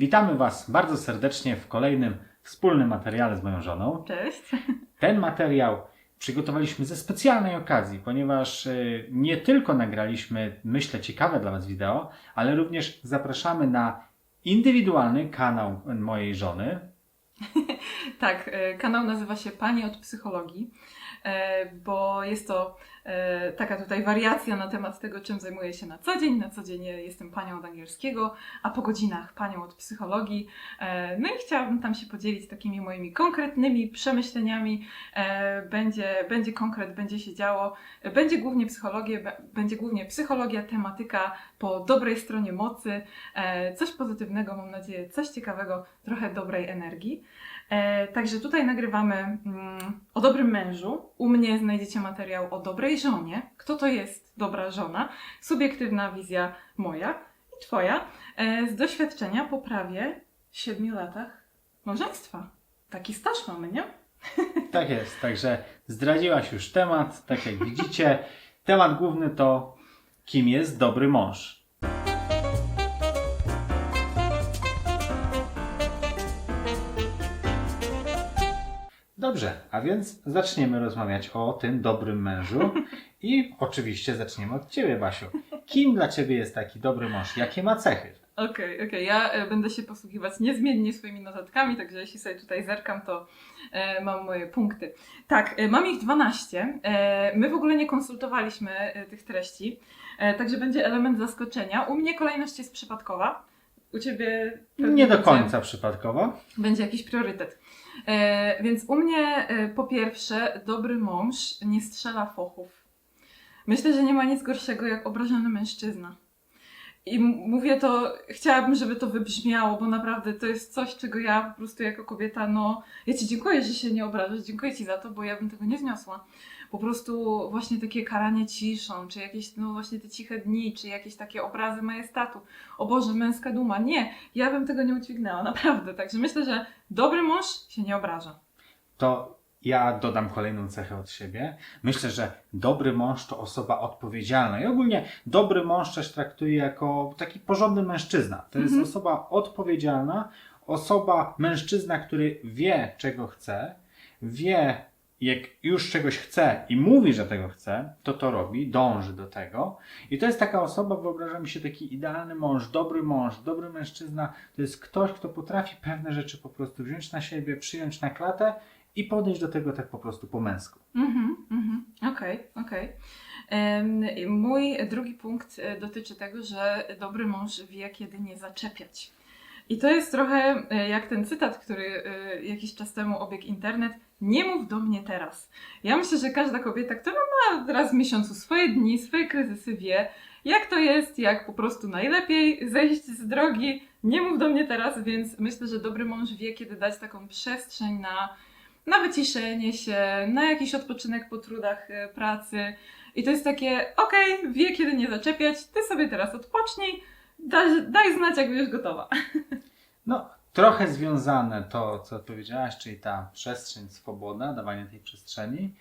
Witamy Was bardzo serdecznie w kolejnym wspólnym materiale z moją żoną. Cześć. Ten materiał przygotowaliśmy ze specjalnej okazji, ponieważ y, nie tylko nagraliśmy, myślę, ciekawe dla Was wideo, ale również zapraszamy na indywidualny kanał mojej żony. Tak, e, kanał nazywa się Pani od psychologii, e, bo jest to e, taka tutaj wariacja na temat tego, czym zajmuję się na co dzień. Na co dzień jestem panią od angielskiego, a po godzinach panią od psychologii. No i chciałabym tam się podzielić takimi moimi konkretnymi przemyśleniami. Będzie, będzie konkret, będzie się działo. Będzie głównie psychologia, będzie głównie psychologia, tematyka po dobrej stronie mocy, coś pozytywnego, mam nadzieję, coś ciekawego, trochę dobrej energii. E, także tutaj nagrywamy mm, o dobrym mężu. U mnie znajdziecie materiał o dobrej żonie. Kto to jest dobra żona? Subiektywna wizja moja i twoja. E, z doświadczenia po prawie 7 latach małżeństwa. Taki staż mamy, nie? Tak jest, także zdradziłaś już temat, tak jak widzicie. Temat główny to kim jest dobry mąż. Dobrze, a więc zaczniemy rozmawiać o tym dobrym mężu i oczywiście zaczniemy od Ciebie, Basiu. Kim dla Ciebie jest taki dobry mąż? Jakie ma cechy? Okej, okej. Ja e, będę się posługiwać niezmiennie swoimi notatkami, także jeśli sobie tutaj zerkam, to e, mam moje punkty. Tak, e, mam ich 12. E, my w ogóle nie konsultowaliśmy tych treści, także będzie element zaskoczenia. U mnie kolejność jest przypadkowa. U ciebie Nie do końca przypadkowo. będzie jakiś priorytet. E, więc u mnie e, po pierwsze, dobry mąż nie strzela fochów. Myślę, że nie ma nic gorszego jak obrażony mężczyzna. I mówię to, chciałabym, żeby to wybrzmiało, bo naprawdę to jest coś, czego ja po prostu jako kobieta, no, ja Ci dziękuję, że się nie obrażasz, dziękuję Ci za to, bo ja bym tego nie zniosła. Po prostu właśnie takie karanie ciszą, czy jakieś, no właśnie te ciche dni, czy jakieś takie obrazy majestatu. O Boże, męska duma. Nie, ja bym tego nie udźwignęła, naprawdę. Także myślę, że dobry mąż się nie obraża. to ja dodam kolejną cechę od siebie. Myślę, że dobry mąż to osoba odpowiedzialna. I ogólnie dobry mąż też traktuję jako taki porządny mężczyzna. To jest Mhm. osoba odpowiedzialna, osoba, mężczyzna, który wie, czego chce, wie, jak już czegoś chce i mówi, że tego chce, to to robi, dąży do tego. I to jest taka osoba, wyobrażam się, taki idealny mąż, dobry mąż, dobry mężczyzna. To jest ktoś, kto potrafi pewne rzeczy po prostu wziąć na siebie, przyjąć na klatę i podejść do tego tak po prostu po męsku. Mhm, mhm. Okej, okej. Em, i Mój drugi punkt e, dotyczy tego, że dobry mąż wie, kiedy nie zaczepiać. I to jest trochę e, jak ten cytat, który e, jakiś czas temu obiegł internet. Nie mów do mnie teraz. Ja myślę, że każda kobieta, która ma raz w miesiącu swoje dni, swoje kryzysy, wie, jak to jest, jak po prostu najlepiej zejść z drogi. Nie mów do mnie teraz, więc myślę, że dobry mąż wie, kiedy dać taką przestrzeń na na wyciszenie się, na jakiś odpoczynek po trudach e, pracy. I to jest takie, okej, wie kiedy nie zaczepiać, ty sobie teraz odpocznij, daj, daj znać, jak będziesz gotowa. No, trochę związane to, co powiedziałaś, czyli ta przestrzeń swobodna, dawanie tej przestrzeni,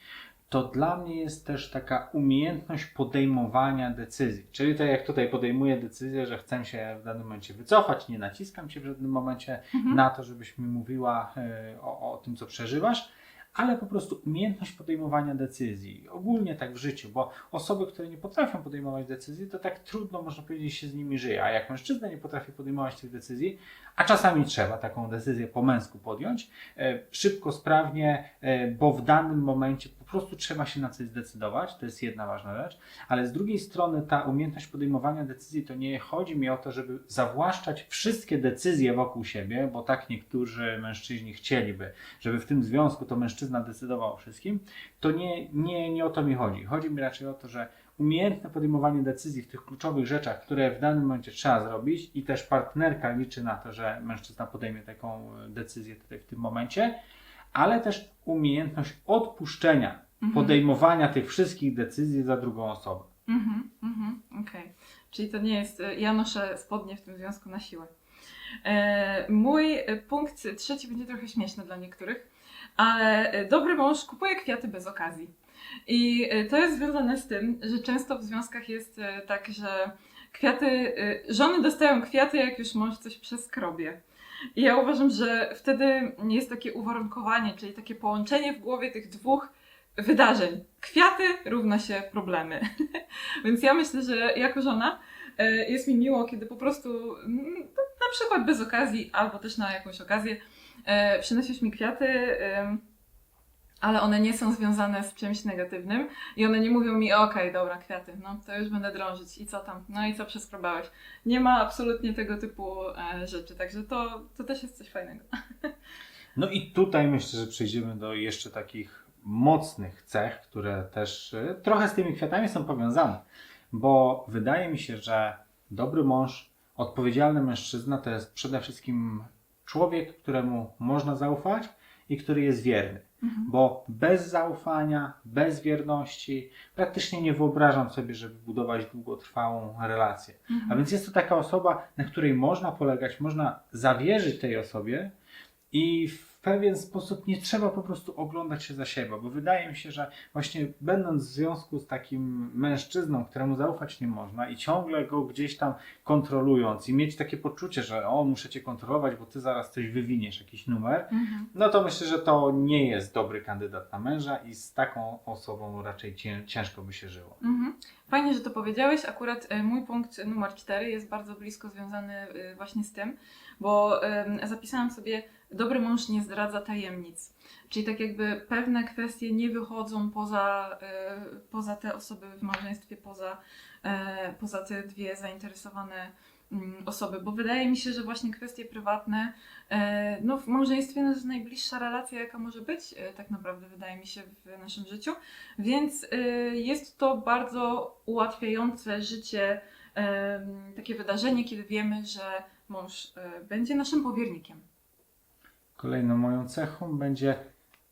to dla mnie jest też taka umiejętność podejmowania decyzji. Czyli to jak tutaj podejmuję decyzję, że chcę się w danym momencie wycofać, nie naciskam cię w żadnym momencie Mhm. na to, żebyś mi mówiła e, o, o tym, co przeżywasz, ale po prostu umiejętność podejmowania decyzji. Ogólnie tak w życiu, bo osoby, które nie potrafią podejmować decyzji, to tak trudno, można powiedzieć, się z nimi żyje. A jak mężczyzna nie potrafi podejmować tych decyzji, a czasami trzeba taką decyzję po męsku podjąć, e, szybko, sprawnie, e, bo w danym momencie po prostu trzeba się na coś zdecydować, to jest jedna ważna rzecz, ale z drugiej strony ta umiejętność podejmowania decyzji to nie chodzi mi o to, żeby zawłaszczać wszystkie decyzje wokół siebie, bo tak niektórzy mężczyźni chcieliby, żeby w tym związku to mężczyzna decydował o wszystkim, to nie, nie, nie o to mi chodzi. Chodzi mi raczej o to, że umiejętne podejmowanie decyzji w tych kluczowych rzeczach, które w danym momencie trzeba zrobić i też partnerka liczy na to, że mężczyzna podejmie taką e, decyzję tutaj w tym momencie, ale też umiejętność odpuszczenia, Mhm. podejmowania tych wszystkich decyzji za drugą osobę. Mhm, mhm, okej. Czyli to nie jest, e, ja noszę spodnie w tym związku na siłę. E, mój punkt trzeci będzie trochę śmieszny dla niektórych, ale e, dobry mąż kupuje kwiaty bez okazji. I e, to jest związane z tym, że często w związkach jest e, tak, że kwiaty, żony dostają kwiaty, jak już mąż coś przeskrobie. I ja uważam, że wtedy jest takie uwarunkowanie, czyli takie połączenie w głowie tych dwóch wydarzeń. Kwiaty równa się problemy. Więc ja myślę, że jako żona jest mi miło, kiedy po prostu mm, na przykład bez okazji, albo też na jakąś okazję y, przynosisz mi kwiaty, ale one nie są związane z czymś negatywnym i one nie mówią mi, okej, dobra, kwiaty, no to już będę drążyć i co tam, no i co przeskrobałeś. Nie ma absolutnie tego typu e, rzeczy, także to, to też jest coś fajnego. No i tutaj myślę, że przejdziemy do jeszcze takich mocnych cech, które też y, trochę z tymi kwiatami są powiązane, bo wydaje mi się, że dobry mąż, odpowiedzialny mężczyzna to jest przede wszystkim człowiek, któremu można zaufać i który jest wierny. Bo bez zaufania, bez wierności praktycznie nie wyobrażam sobie, żeby budować długotrwałą relację. A więc jest to taka osoba, na której można polegać, można zawierzyć tej osobie i w pewien sposób nie trzeba po prostu oglądać się za siebie, bo wydaje mi się, że właśnie będąc w związku z takim mężczyzną, któremu zaufać nie można i ciągle go gdzieś tam kontrolując i mieć takie poczucie, że o, muszę cię kontrolować, bo ty zaraz coś wywiniesz, jakiś numer, Mhm. no to myślę, że to nie jest dobry kandydat na męża i z taką osobą raczej cię, ciężko by się żyło. Mhm. Fajnie, że to powiedziałeś. Akurat e, mój punkt numer 4 jest bardzo blisko związany e, właśnie z tym, bo zapisałam sobie, dobry mąż nie zdradza tajemnic. Czyli tak jakby pewne kwestie nie wychodzą poza, e, poza te osoby w małżeństwie, poza, e, poza te dwie zainteresowane mm, osoby, bo wydaje mi się, że właśnie kwestie prywatne, e, no w małżeństwie to jest najbliższa relacja, jaka może być, tak naprawdę wydaje mi się w naszym życiu, więc jest to bardzo ułatwiające życie, takie wydarzenie, kiedy wiemy, że mąż będzie naszym powiernikiem. Kolejną moją cechą będzie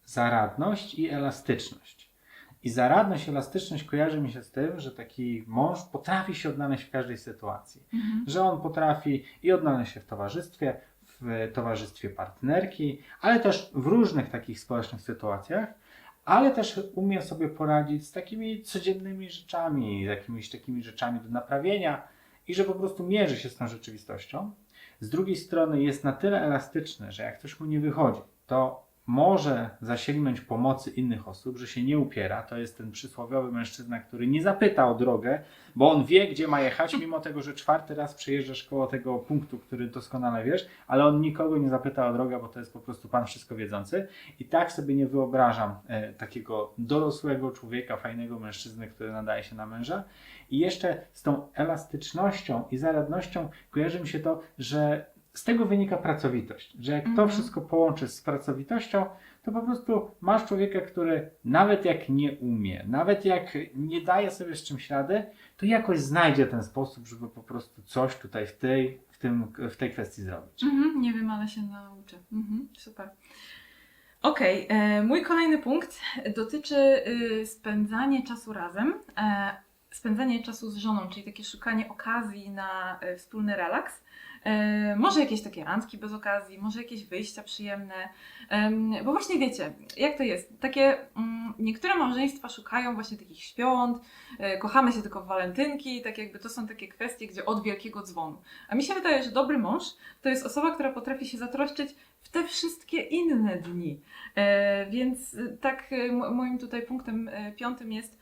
zaradność i elastyczność. I zaradność i elastyczność kojarzy mi się z tym, że taki mąż potrafi się odnaleźć w każdej sytuacji. Że on potrafi i odnaleźć się w towarzystwie, w towarzystwie partnerki, ale też w różnych takich społecznych sytuacjach, ale też umie sobie poradzić z takimi codziennymi rzeczami, jakimiś takimi rzeczami do naprawienia i że po prostu mierzy się z tą rzeczywistością. Z drugiej strony jest na tyle elastyczny, że jak coś mu nie wychodzi, to może zasięgnąć pomocy innych osób, że się nie upiera. To jest ten przysłowiowy mężczyzna, który nie zapyta o drogę, bo on wie, gdzie ma jechać, mimo tego, że czwarty raz przejeżdżasz koło tego punktu, który doskonale wiesz, ale on nikogo nie zapyta o drogę, bo to jest po prostu Pan Wszystko Wiedzący. I tak sobie nie wyobrażam e, takiego dorosłego człowieka, fajnego mężczyzny, który nadaje się na męża. I jeszcze z tą elastycznością i zaradnością kojarzy mi się to, że z tego wynika pracowitość, że jak to Mhm. wszystko połączysz z pracowitością, to po prostu masz człowieka, który nawet jak nie umie, nawet jak nie daje sobie z czymś rady, to jakoś znajdzie ten sposób, żeby po prostu coś tutaj w tej, w tym, w tej kwestii zrobić. Mhm, nie wiem, ale się nauczę. Mhm, super. Okej, e, mój kolejny punkt dotyczy y, spędzania czasu razem. Spędzanie czasu z żoną, czyli takie szukanie okazji na e, wspólny relaks. E, może jakieś takie randki bez okazji, może jakieś wyjścia przyjemne. Em, bo właśnie wiecie, jak to jest? Takie mm, niektóre małżeństwa szukają właśnie takich świąt, e, kochamy się tylko w walentynki, tak jakby to są takie kwestie, gdzie od wielkiego dzwonu. A mi się wydaje, że dobry mąż to jest osoba, która potrafi się zatroszczyć w te wszystkie inne dni. Więc tak moim tutaj punktem piątym jest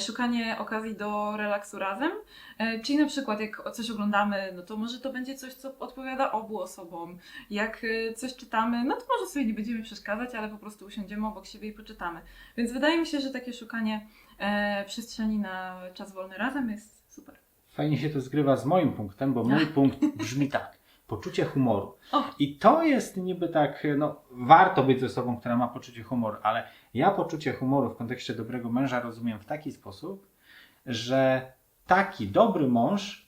szukanie okazji do relaksu razem. E, czyli na przykład jak coś oglądamy, no to może to będzie coś, co odpowiada obu osobom. Jak e, coś czytamy, no to może sobie nie będziemy przeszkadzać, ale po prostu usiądziemy obok siebie i poczytamy. Więc wydaje mi się, że takie szukanie e, przestrzeni na czas wolny razem jest super. Fajnie się to zgrywa z moim punktem, bo mój punkt brzmi tak. Poczucie humoru. O. I to jest niby tak, no warto być ze sobą, która ma poczucie humoru, ale ja poczucie humoru w kontekście dobrego męża rozumiem w taki sposób, że taki dobry mąż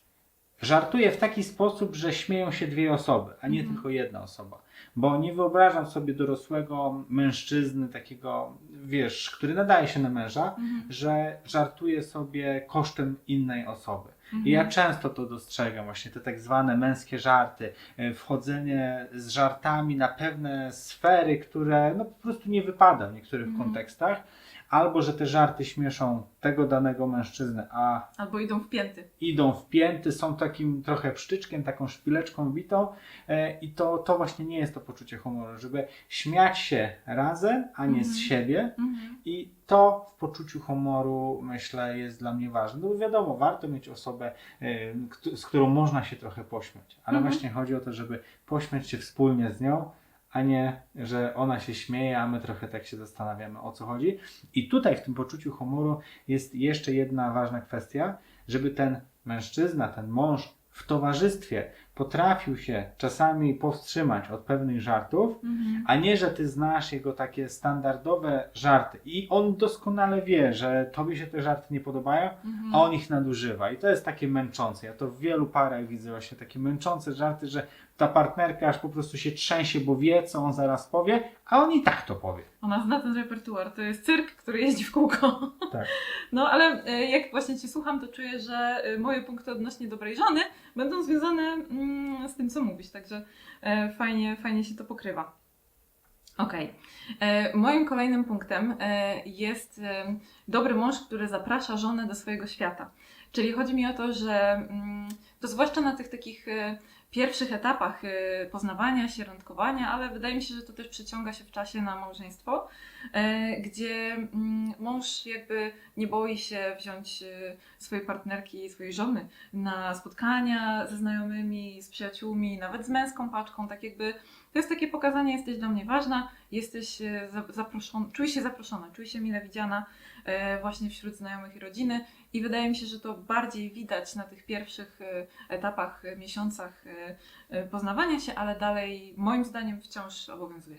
żartuje w taki sposób, że śmieją się dwie osoby, a nie Mhm. tylko jedna osoba. Bo nie wyobrażam sobie dorosłego mężczyzny, takiego, wiesz, który nadaje się na męża, że żartuje sobie kosztem innej osoby. I ja często to dostrzegam, właśnie te tak zwane męskie żarty, e, wchodzenie z żartami na pewne sfery, które no po prostu nie wypada w niektórych Mhm. kontekstach, albo że te żarty śmieszą tego danego mężczyznę, a Albo idą w pięty. idą w pięty, są takim trochę psztyczkiem, taką szpileczką bitą e, i to, to właśnie nie jest to poczucie humoru, żeby śmiać się razem, a nie z Mhm. siebie Mhm. i to w poczuciu humoru myślę jest dla mnie ważne, no bo wiadomo, warto mieć osobę, e, kt- z którą można się trochę pośmiać, ale Mhm. właśnie chodzi o to, żeby pośmiać się wspólnie z nią, a nie, że ona się śmieje, a my trochę tak się zastanawiamy o co chodzi. I tutaj w tym poczuciu humoru jest jeszcze jedna ważna kwestia, żeby ten mężczyzna, ten mąż w towarzystwie potrafił się czasami powstrzymać od pewnych żartów, Mhm. a nie, że ty znasz jego takie standardowe żarty i on doskonale wie, że tobie się te żarty nie podobają, Mhm. a on ich nadużywa. I to jest takie męczące. Ja to w wielu parach widzę właśnie takie męczące żarty, że ta partnerka aż po prostu się trzęsie, bo wie, co on zaraz powie, a on i tak to powie. Ona zna ten repertuar. To jest cyrk, który jeździ w kółko. Tak. No ale e, jak właśnie Cię słucham, to czuję, że e, moje punkty odnośnie dobrej żony będą związane mm, z tym, co mówisz. Także e, fajnie, fajnie się to pokrywa. Okej. E, Moim kolejnym punktem jest dobry mąż, który zaprasza żonę do swojego świata. Czyli chodzi mi o to, że mm, to zwłaszcza na tych takich pierwszych etapach e, poznawania się, randkowania, ale wydaje mi się, że to też przyciąga się w czasie na małżeństwo, e, gdzie mm, mąż jakby nie boi się wziąć e, swojej partnerki, swojej żony na spotkania ze znajomymi, z przyjaciółmi, nawet z męską paczką, tak jakby to jest takie pokazanie, jesteś dla mnie ważna, jesteś za- zaproszona, czuj się zaproszona, czuj się mile widziana właśnie wśród znajomych i rodziny i wydaje mi się, że to bardziej widać na tych pierwszych e, etapach, e, miesiącach e, poznawania się, ale dalej moim zdaniem wciąż obowiązuje.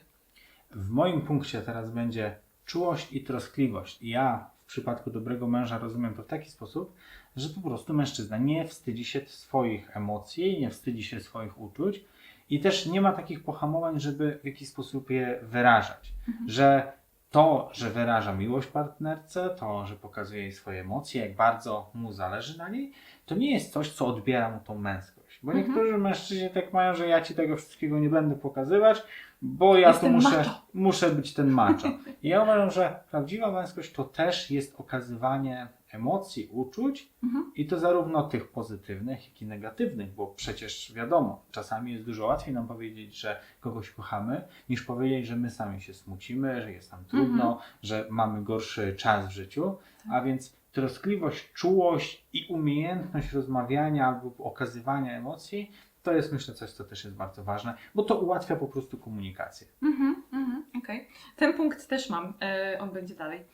W moim punkcie teraz będzie czułość i troskliwość. Ja w przypadku dobrego męża rozumiem to w taki sposób, że po prostu mężczyzna nie wstydzi się swoich emocji, nie wstydzi się swoich uczuć i też nie ma takich pohamowań, żeby w jakiś sposób je wyrażać. Że to, że wyraża miłość partnerce, to, że pokazuje jej swoje emocje, jak bardzo mu zależy na niej, to nie jest coś, co odbiera mu tą męskość. Bo Mhm. niektórzy mężczyźni tak mają, że ja ci tego wszystkiego nie będę pokazywać, bo ja Jestem tu muszę, macho. muszę być ten macho. I ja uważam, że prawdziwa męskość to też jest okazywanie emocji, uczuć Mhm. i to zarówno tych pozytywnych, jak i negatywnych, bo przecież wiadomo, czasami jest dużo łatwiej nam powiedzieć, że kogoś kochamy, niż powiedzieć, że my sami się smucimy, że jest nam trudno, Mhm. że mamy gorszy czas w życiu, a więc troskliwość, czułość i umiejętność rozmawiania albo okazywania emocji to jest myślę coś, co też jest bardzo ważne, bo to ułatwia po prostu komunikację. Mhm, mhm, okej. Ten punkt też mam, e, on będzie dalej.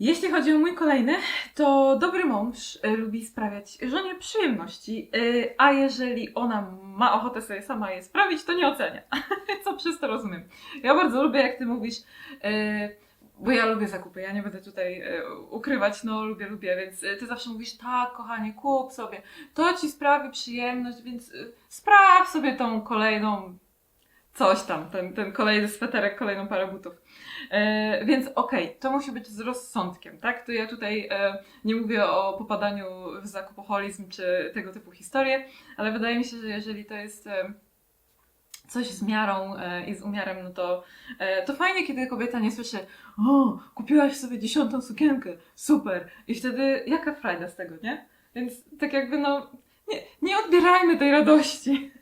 Jeśli chodzi o mój kolejny, to dobry mąż e, lubi sprawiać żonie przyjemności, e, a jeżeli ona ma ochotę sobie sama je sprawić, to nie ocenia. Co przez to rozumiem? Ja bardzo lubię, jak ty mówisz, e, bo ja lubię zakupy, ja nie będę tutaj ukrywać, no lubię, lubię, więc ty zawsze mówisz, tak kochanie, kup sobie, to ci sprawi przyjemność, więc spraw sobie tą kolejną coś tam, ten, ten kolejny sweterek, kolejną parę butów. E, więc okej, to musi być z rozsądkiem, tak? To ja tutaj e, nie mówię o popadaniu w zakupoholizm czy tego typu historie, ale wydaje mi się, że jeżeli to jest e, coś z miarą i z umiarem, no to, to fajnie, kiedy kobieta nie słyszy o, kupiłaś sobie dziesiątą sukienkę, super. I wtedy jaka frajda z tego, nie? Więc tak jakby no, nie, nie odbierajmy tej radości.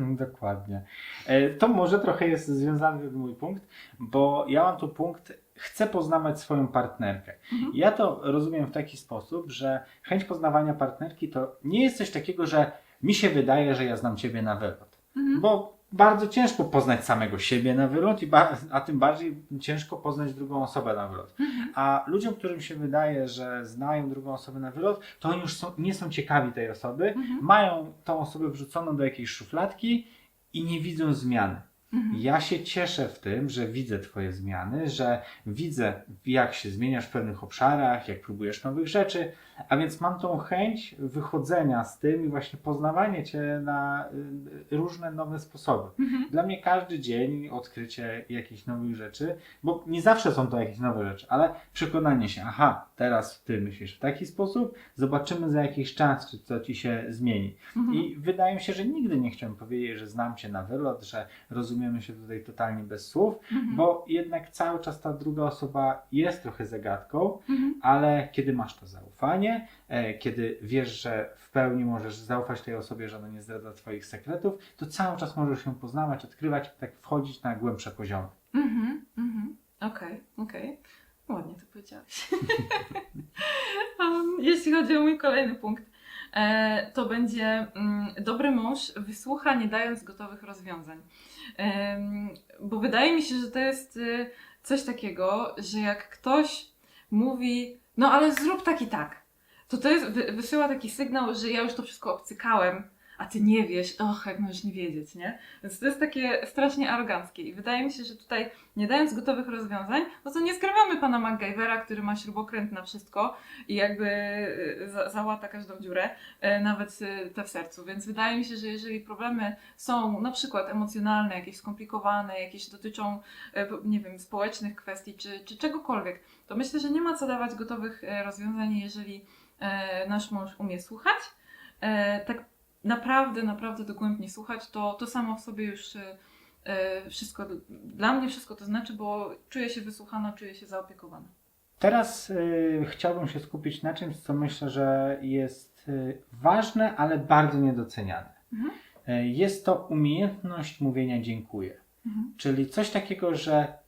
Dokładnie. E, To może trochę jest związany mój punkt, bo ja mam tu punkt, chcę poznawać swoją partnerkę. Mhm. Ja to rozumiem w taki sposób, że chęć poznawania partnerki to nie jest coś takiego, że mi się wydaje, że ja znam Ciebie na wylot. Mhm. Bo bardzo ciężko poznać samego siebie na wylot, i ba- a tym bardziej ciężko poznać drugą osobę na wylot. A ludziom, którym się wydaje, że znają drugą osobę na wylot, to oni już są, nie są ciekawi tej osoby, Mhm. mają tą osobę wrzuconą do jakiejś szufladki i nie widzą zmiany. Mhm. Ja się cieszę w tym, że widzę Twoje zmiany, że widzę, jak się zmieniasz w pewnych obszarach, jak próbujesz nowych rzeczy, a więc mam tą chęć wychodzenia z tym i właśnie poznawanie Cię na y, różne nowe sposoby. Mhm. Dla mnie każdy dzień odkrycie jakichś nowych rzeczy, bo nie zawsze są to jakieś nowe rzeczy, ale przekonanie się, aha, teraz Ty myślisz w taki sposób, zobaczymy za jakiś czas, czy co Ci się zmieni. Mhm. I wydaje mi się, że nigdy nie chciałem powiedzieć, że znam Cię na wylot, że rozumiem rozumiemy się tutaj totalnie bez słów, Mhm. bo jednak cały czas ta druga osoba jest trochę zagadką, Mhm. ale kiedy masz to zaufanie, e, kiedy wiesz, że w pełni możesz zaufać tej osobie, że ona nie zdradza Twoich sekretów, to cały czas możesz się poznawać, odkrywać, tak wchodzić na głębsze poziomy. Mhm, mhm. Okej, okej. Ładnie to powiedziałeś. um, jeśli chodzi o mój kolejny punkt, to będzie mm, dobry mąż wysłucha, nie dając gotowych rozwiązań. Bo wydaje mi się, że to jest y, coś takiego, że jak ktoś mówi, no ale zrób tak i tak, to to jest, wy, wysyła taki sygnał, że ja już to wszystko obcykałem, a ty nie wiesz, och, jak możesz nie wiedzieć, nie? Więc to jest takie strasznie aroganckie i wydaje mi się, że tutaj nie dając gotowych rozwiązań, no to nie skrywiamy pana MacGyvera, który ma śrubokręt na wszystko i jakby y, za, załata każdą dziurę, y, nawet y, te w sercu. Więc wydaje mi się, że jeżeli problemy są na przykład emocjonalne, jakieś skomplikowane, jakieś dotyczą, nie wiem, społecznych kwestii czy, czy czegokolwiek, to myślę, że nie ma co dawać gotowych rozwiązań, jeżeli nasz mąż umie słuchać. Tak naprawdę, naprawdę dogłębnie słuchać, to, to samo w sobie już y, y, wszystko, dla mnie wszystko to znaczy, bo czuję się wysłuchana, czuję się zaopiekowana. Teraz y, chciałbym się skupić na czymś, co myślę, że jest y, ważne, ale bardzo niedoceniane. Mhm. Y, jest to umiejętność mówienia dziękuję. Mhm. Czyli coś takiego, że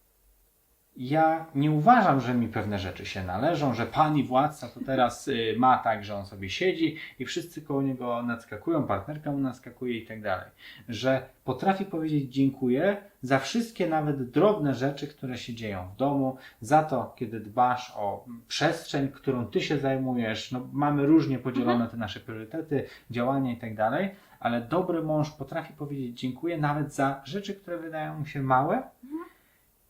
ja nie uważam, że mi pewne rzeczy się należą, że pan i władca to teraz y, ma tak, że on sobie siedzi i wszyscy koło niego nadskakują, partnerka mu naskakuje i tak dalej. Że potrafi powiedzieć dziękuję za wszystkie nawet drobne rzeczy, które się dzieją w domu, za to, kiedy dbasz o przestrzeń, którą ty się zajmujesz. No, mamy różnie podzielone te nasze priorytety, działania i tak dalej, ale dobry mąż potrafi powiedzieć dziękuję nawet za rzeczy, które wydają mu się małe.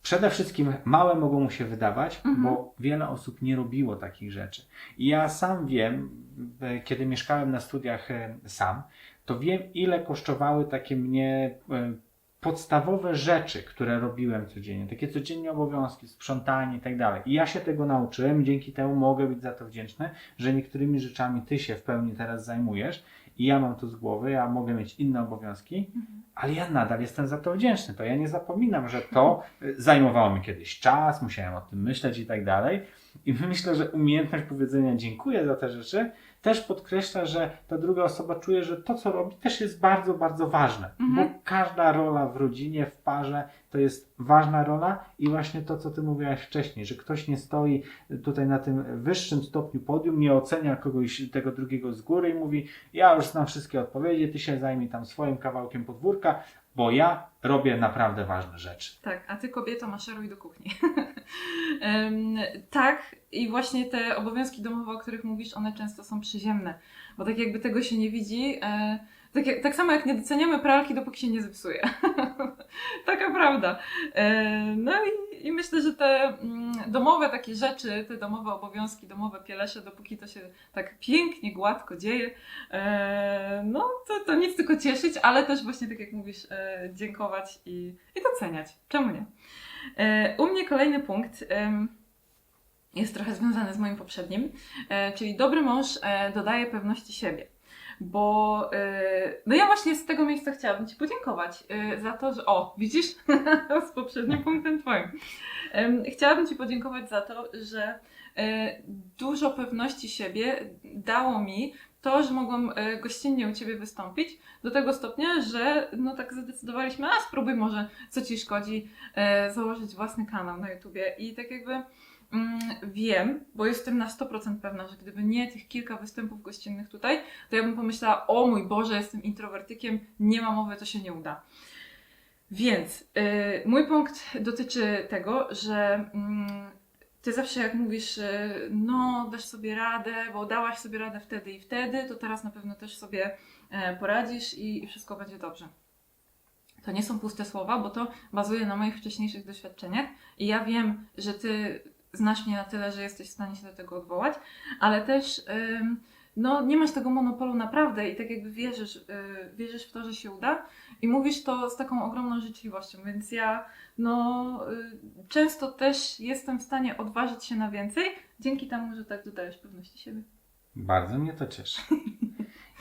Przede wszystkim małe mogą mu się wydawać, Mhm. bo wiele osób nie robiło takich rzeczy. I ja sam wiem, e, kiedy mieszkałem na studiach e, sam, to wiem, ile kosztowały takie mnie e, podstawowe rzeczy, które robiłem codziennie, takie codzienne obowiązki, sprzątanie i tak dalej. I ja się tego nauczyłem dzięki temu mogę być za to wdzięczny, że niektórymi rzeczami ty się w pełni teraz zajmujesz i ja mam to z głowy, ja mogę mieć inne obowiązki, ale ja nadal jestem za to wdzięczny. To ja nie zapominam, że to y, zajmowało mi kiedyś czas, musiałem o tym myśleć i tak dalej. I myślę, że umiejętność powiedzenia dziękuję za te rzeczy też podkreśla, że ta druga osoba czuje, że to, co robi, też jest bardzo, bardzo ważne. Mhm. Bo każda rola w rodzinie, w parze to jest ważna rola i właśnie to, co ty mówiłaś wcześniej, że ktoś nie stoi tutaj na tym wyższym stopniu podium, nie ocenia kogoś tego drugiego z góry i mówi, ja już znam wszystkie odpowiedzi, ty się zajmij tam swoim kawałkiem podwórka, bo ja robię naprawdę ważne rzeczy. Tak, a ty kobieto maszeruj do kuchni. Tak, i właśnie te obowiązki domowe, o których mówisz, one często są przyziemne, bo tak jakby tego się nie widzi. E, tak, tak samo jak nie doceniamy pralki, dopóki się nie zepsuje. Taka prawda. E, no i, i myślę, że te mm, domowe takie rzeczy, te domowe obowiązki, domowe pielesze, dopóki to się tak pięknie, gładko dzieje, e, no to, to nic tylko cieszyć, ale też właśnie tak jak mówisz, dziękować i, i doceniać. Czemu nie? E, U mnie kolejny punkt jest trochę związany z moim poprzednim, e, czyli dobry mąż e, dodaje pewności siebie. Bo no ja właśnie z tego miejsca chciałabym Ci podziękować za to, że o, widzisz, z poprzednim punktem Twoim. Chciałabym Ci podziękować za to, że dużo pewności siebie dało mi to, że mogłam e, gościnnie u Ciebie wystąpić, do tego stopnia, że no tak zadecydowaliśmy, a spróbuj może, co Ci szkodzi, e, założyć własny kanał na YouTubie i tak jakby mm, wiem, bo jestem na 100% pewna, że gdyby nie tych kilka występów gościnnych tutaj, to ja bym pomyślała, o mój Boże, jestem introwertykiem, nie ma mowy, to się nie uda. Więc y, mój punkt dotyczy tego, że mm, ty zawsze jak mówisz, y, no dasz sobie radę, bo dałaś sobie radę wtedy i wtedy, to teraz na pewno też sobie e, poradzisz i, wszystko będzie dobrze. To nie są puste słowa, bo to bazuje na moich wcześniejszych doświadczeniach i ja wiem, że ty znasz mnie na tyle, że jesteś w stanie się do tego odwołać, ale też no, nie masz tego monopolu naprawdę i tak jakby wierzysz, y, wierzysz w to, że się uda i mówisz to z taką ogromną życzliwością, więc ja no, y, często też jestem w stanie odważyć się na więcej dzięki temu, że tak dodajesz pewności siebie. Bardzo mnie to cieszy.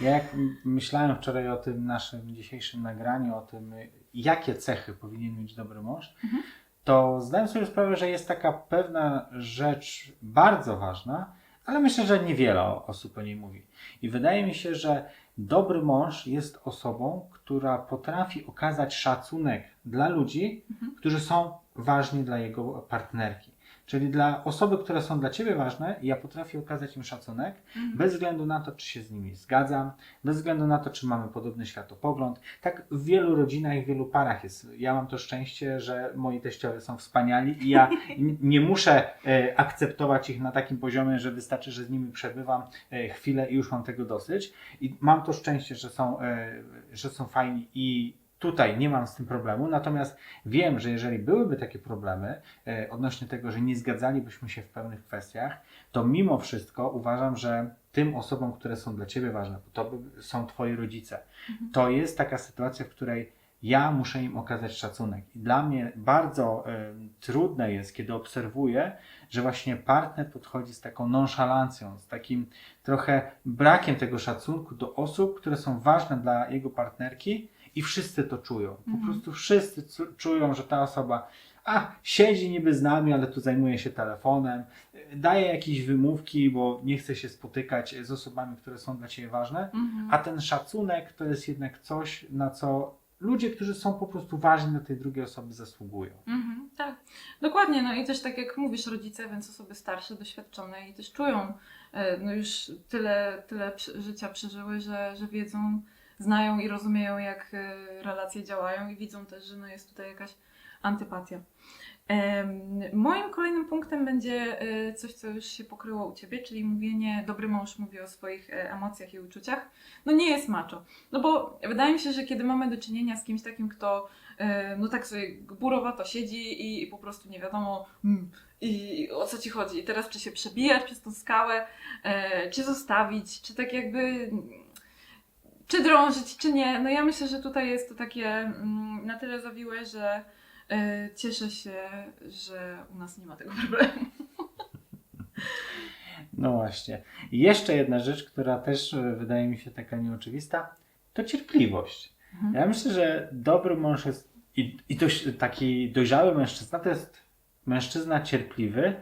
Ja jak myślałem wczoraj o tym naszym dzisiejszym nagraniu, o tym, y, jakie cechy powinien mieć dobry mąż, Mhm. to zdałem sobie sprawę, że jest taka pewna rzecz bardzo ważna, ale myślę, że niewiele osób o niej mówi. I wydaje mi się, że dobry mąż jest osobą, która potrafi okazać szacunek dla ludzi, Mhm. którzy są ważni dla jego partnerki. Czyli dla osoby, które są dla ciebie ważne, ja potrafię okazać im szacunek, Mhm. bez względu na to, czy się z nimi zgadzam, bez względu na to, czy mamy podobny światopogląd. Tak w wielu rodzinach w wielu parach jest. Ja mam to szczęście, że moi teściowie są wspaniali i ja nie muszę e, akceptować ich na takim poziomie, że wystarczy, że z nimi przebywam e, chwilę i już mam tego dosyć. I mam to szczęście, że są, e, że są fajni i tutaj nie mam z tym problemu. Natomiast wiem, że jeżeli byłyby takie problemy e, odnośnie tego, że nie zgadzalibyśmy się w pewnych kwestiach, to mimo wszystko uważam, że tym osobom, które są dla Ciebie ważne, to są Twoi rodzice, Mhm. to jest taka sytuacja, w której ja muszę im okazać szacunek. I dla mnie bardzo e, trudne jest, kiedy obserwuję, że właśnie partner podchodzi z taką nonszalancją, z takim trochę brakiem tego szacunku do osób, które są ważne dla jego partnerki i wszyscy to czują. Po Mhm. prostu wszyscy czują, że ta osoba a, siedzi niby z nami, ale tu zajmuje się telefonem, daje jakieś wymówki, bo nie chce się spotykać z osobami, które są dla Ciebie ważne, Mhm. a ten szacunek to jest jednak coś, na co ludzie, którzy są po prostu ważni dla tej drugiej osoby zasługują. Mhm, tak, dokładnie. No i też tak jak mówisz, rodzice, więc osoby starsze, doświadczone i też czują, e, no już tyle, tyle życia przeżyły, że, że wiedzą, znają i rozumieją, jak e, relacje działają i widzą też, że no jest tutaj jakaś antypatia. Moim kolejnym punktem będzie e, coś, co już się pokryło u Ciebie, czyli mówienie, dobry mąż mówi o swoich e, emocjach i uczuciach. No nie jest macho. No bo wydaje mi się, że kiedy mamy do czynienia z kimś takim, kto no tak sobie burowato siedzi i, po prostu nie wiadomo mm, i, o co Ci chodzi. I teraz czy się przebijać przez tą skałę, czy zostawić, czy tak jakby... Czy drążyć, czy nie. No ja myślę, że tutaj jest to takie mm, na tyle zawiłe, że e, cieszę się, że u nas nie ma tego problemu. No właśnie. I jeszcze jedna rzecz, która też e, wydaje mi się taka nieoczywista, to cierpliwość. Mhm. Ja myślę, że dobry mąż jest i, i dość, taki dojrzały mężczyzna to jest mężczyzna cierpliwy,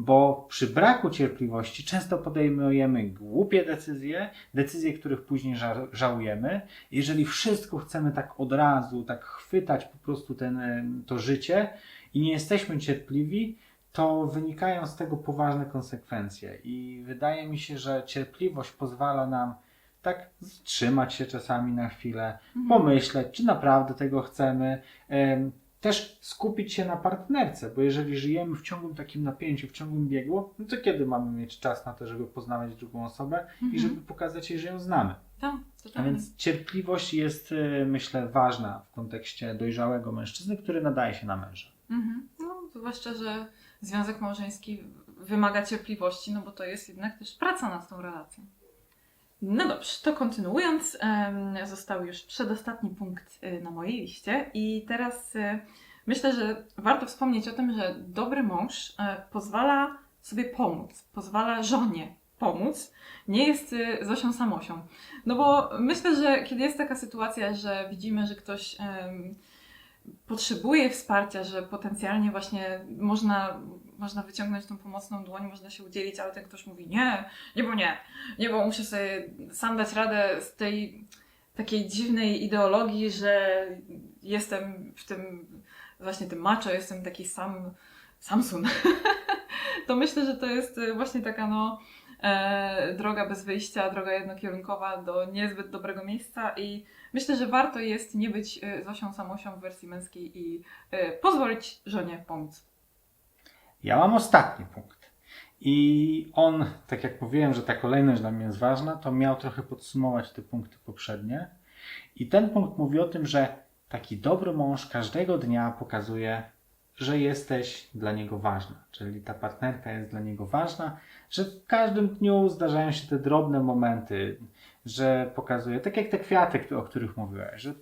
bo przy braku cierpliwości często podejmujemy głupie decyzje, decyzje, których później ża- żałujemy. Jeżeli wszystko chcemy tak od razu, tak chwytać po prostu ten, e, to życie i nie jesteśmy cierpliwi, to wynikają z tego poważne konsekwencje. I wydaje mi się, że cierpliwość pozwala nam tak zatrzymać się czasami na chwilę, Mhm. pomyśleć, czy naprawdę tego chcemy. Em, Też skupić się na partnerce, bo jeżeli żyjemy w ciągłym takim napięciu, w ciągłym biegu, no to kiedy mamy mieć czas na to, żeby poznawać drugą osobę i Mhm. żeby pokazać jej, że ją znamy. Tak, A więc cierpliwość jest, e, myślę, ważna w kontekście dojrzałego mężczyzny, który nadaje się na męża. Mhm. No, zwłaszcza, że związek małżeński wymaga cierpliwości, no bo to jest jednak też praca nad tą relacją. No dobrze, to kontynuując, został już przedostatni punkt y, na mojej liście i teraz y, myślę, że warto wspomnieć o tym, że dobry mąż e, pozwala sobie pomóc, pozwala żonie pomóc, nie jest y, Zosią Samosią. No bo myślę, że kiedy jest taka sytuacja, że widzimy, że ktoś potrzebuje wsparcia, że potencjalnie właśnie można, można wyciągnąć tą pomocną dłoń, można się udzielić, ale ten ktoś mówi nie, nie bo nie, nie bo muszę sobie sam dać radę z tej takiej dziwnej ideologii, że jestem w tym właśnie tym macho, jestem taki sam Samsun. to myślę, że to jest właśnie taka no droga bez wyjścia, droga jednokierunkowa do niezbyt dobrego miejsca i myślę, że warto jest nie być e, Zosią Samosią w wersji męskiej i e, pozwolić żonie pomóc. Ja mam ostatni punkt. I on, tak jak mówiłem, że ta kolejność dla mnie jest ważna, to miał trochę podsumować te punkty poprzednie. I ten punkt mówi o tym, że taki dobry mąż każdego dnia pokazuje, że jesteś dla niego ważna. Czyli ta partnerka jest dla niego ważna, że w każdym dniu zdarzają się te drobne momenty, że pokazuje, tak jak te kwiaty, o których mówiłeś, że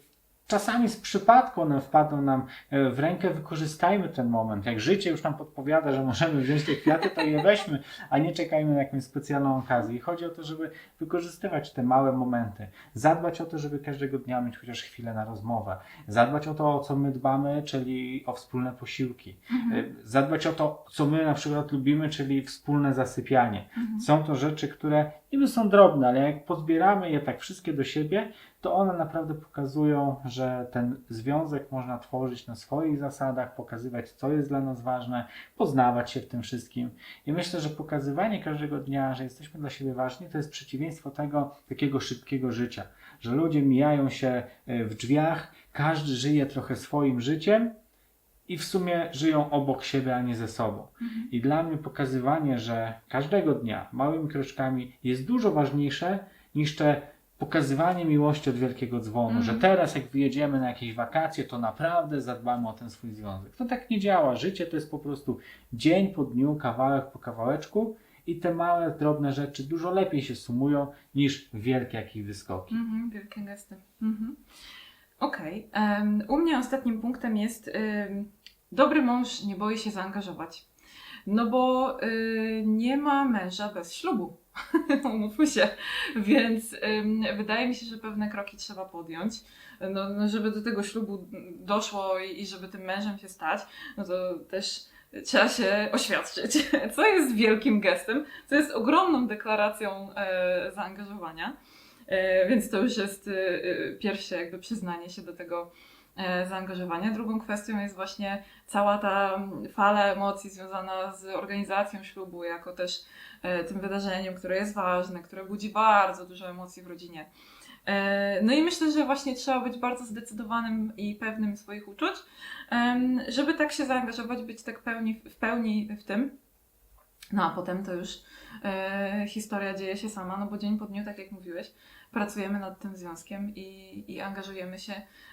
czasami z przypadku one wpadną nam e, w rękę, wykorzystajmy ten moment. Jak życie już nam podpowiada, że możemy wziąć te kwiaty, to je weźmy, a nie czekajmy na jakąś specjalną okazję. I chodzi o to, żeby wykorzystywać te małe momenty. Zadbać o to, żeby każdego dnia mieć chociaż chwilę na rozmowę. Zadbać o to, o co my dbamy, czyli o wspólne posiłki. E, Zadbać o to, co my na przykład lubimy, czyli wspólne zasypianie. Są to rzeczy, które niby są drobne, ale jak pozbieramy je tak wszystkie do siebie, to one naprawdę pokazują, że ten związek można tworzyć na swoich zasadach, pokazywać, co jest dla nas ważne, poznawać się w tym wszystkim. I myślę, że pokazywanie każdego dnia, że jesteśmy dla siebie ważni, to jest przeciwieństwo tego takiego szybkiego życia, że ludzie mijają się e, w drzwiach, każdy żyje trochę swoim życiem. I w sumie żyją obok siebie, a nie ze sobą. I dla mnie pokazywanie, że każdego dnia małymi kroczkami jest dużo ważniejsze niż te pokazywanie miłości od wielkiego dzwonu, Mhm. że teraz jak wyjedziemy na jakieś wakacje, to naprawdę zadbamy o ten swój związek. To tak nie działa. Życie to jest po prostu dzień po dniu, kawałek po kawałeczku i te małe, drobne rzeczy dużo lepiej się sumują niż wielkie jakieś wyskoki. Mhm, wielkie gesty. Mhm. Okej. em, U mnie ostatnim punktem jest em, dobry mąż nie boi się zaangażować. No bo y, nie ma męża bez ślubu. Umówmy się. Więc em, wydaje mi się, że pewne kroki trzeba podjąć. No, no żeby do tego ślubu doszło i, i żeby tym mężem się stać, no to też trzeba się oświadczyć, co jest wielkim gestem, co jest ogromną deklaracją e, zaangażowania. E, Więc to już jest e, pierwsze jakby przyznanie się do tego zaangażowania. Drugą kwestią jest właśnie cała ta fala emocji związana z organizacją ślubu, jako też e, tym wydarzeniem, które jest ważne, które budzi bardzo dużo emocji w rodzinie. E, No i myślę, że właśnie trzeba być bardzo zdecydowanym i pewnym swoich uczuć, żeby tak się zaangażować, być tak pełni, w pełni w tym. No a potem to już e, historia dzieje się sama, no bo dzień po dniu, tak jak mówiłeś, pracujemy nad tym związkiem i, i angażujemy się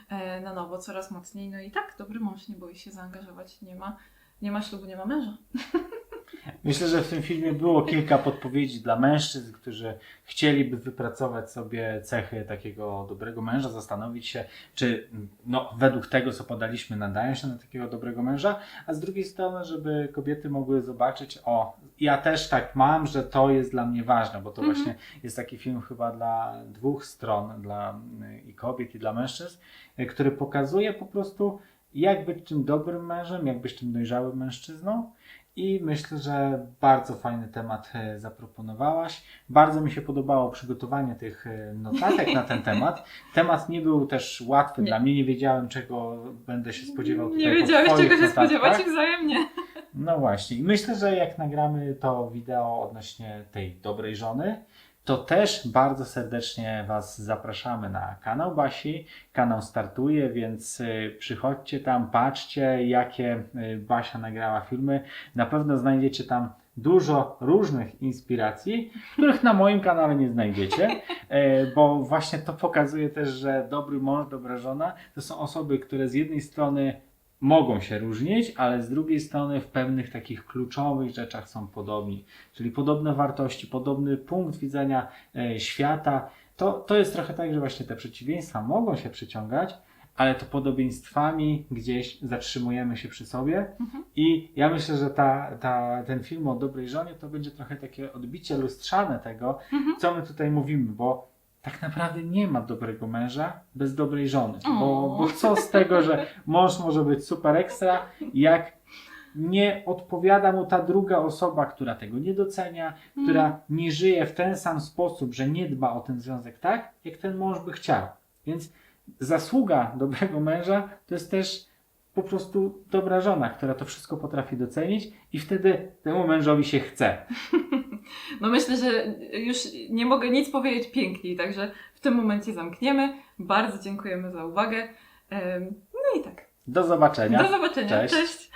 e, na nowo coraz mocniej. No i tak, dobry mąż nie boi się zaangażować, nie ma, nie ma ślubu, nie ma męża. Myślę, że w tym filmie było kilka podpowiedzi dla mężczyzn, którzy chcieliby wypracować sobie cechy takiego dobrego męża, zastanowić się, czy no, według tego, co podaliśmy, nadają się na takiego dobrego męża, a z drugiej strony, żeby kobiety mogły zobaczyć, o, ja też tak mam, że to jest dla mnie ważne, bo to Mhm. właśnie jest taki film chyba dla dwóch stron, dla y, i kobiet, i dla mężczyzn, y, który pokazuje po prostu, jak być tym dobrym mężem, jak być tym dojrzałym mężczyzną. I myślę, że bardzo fajny temat e, zaproponowałaś. Bardzo mi się podobało przygotowanie tych notatek na ten temat. Temat nie był też łatwy Nie. dla mnie, nie wiedziałem czego będę się spodziewał Nie wiedziałeś, czego się notatkach. spodziewać i wzajemnie. No właśnie. Myślę, że jak nagramy to wideo odnośnie tej dobrej żony, to też bardzo serdecznie Was zapraszamy na kanał Basi. Kanał startuje, więc y, przychodźcie tam, patrzcie, jakie y, Basia nagrała filmy. Na pewno znajdziecie tam dużo różnych inspiracji, których na moim kanale nie znajdziecie, e, bo właśnie to pokazuje też, że dobry mąż, dobra żona to są osoby, które z jednej strony mogą się różnić, ale z drugiej strony w pewnych takich kluczowych rzeczach są podobni. Czyli podobne wartości, podobny punkt widzenia e, świata. To, to jest trochę tak, że właśnie te przeciwieństwa mogą się przyciągać, ale to podobieństwami gdzieś zatrzymujemy się przy sobie. I ja myślę, że ta, ta, ten film o dobrej żonie to będzie trochę takie odbicie lustrzane tego, co my tutaj mówimy, bo tak naprawdę nie ma dobrego męża bez dobrej żony. Bo, bo co z tego, że mąż może być super ekstra, jak nie odpowiada mu ta druga osoba, która tego nie docenia, która nie żyje w ten sam sposób, że nie dba o ten związek tak, jak ten mąż by chciał. Więc zasługa dobrego męża to jest też po prostu dobra żona, która to wszystko potrafi docenić i wtedy temu mężowi się chce. No myślę, że już nie mogę nic powiedzieć piękniej, także w tym momencie zamkniemy. Bardzo dziękujemy za uwagę. No i tak. Do zobaczenia. Do zobaczenia. Cześć. Cześć.